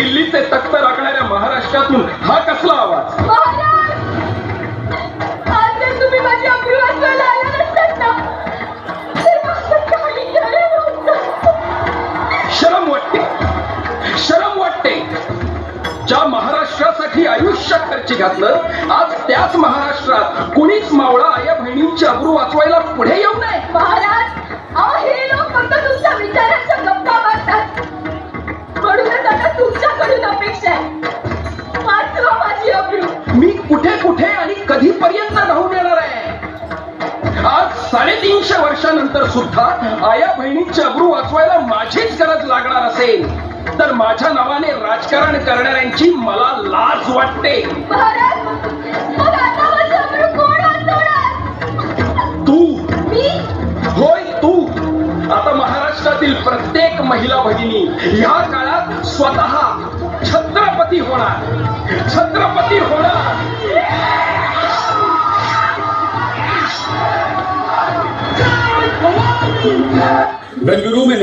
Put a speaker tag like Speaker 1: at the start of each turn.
Speaker 1: दिल्लीचे तख्त राखणाऱ्या महाराष्ट्रातून हा कसला आवाज. शरम वाटते. शरम वाटते. ज्या महाराष्ट्रासाठी आयुष्य खर्च घातलं आज त्याच महाराष्ट्रात कुणीच मावळा आया बहिणींची अब्रू वाचवायला पुढे येऊ नये. कुठे कुठे आणि कधीपर्यंत राहून येणार आहे? आज साडेतीनशे वर्षानंतर सुद्धा आया बहिणीची अब्रू वाचवायला माझीच गरज लागणार असेल. तर माझ्या नावाने राजकारण करणाऱ्यांची मला लाज वाटते. तू. होय तू. आता महाराष्ट्रातील प्रत्येक महिला भगिनी ह्या काळात स्वतः छत्रपती होणार छत्रपती होणार.
Speaker 2: बेंगलुरु में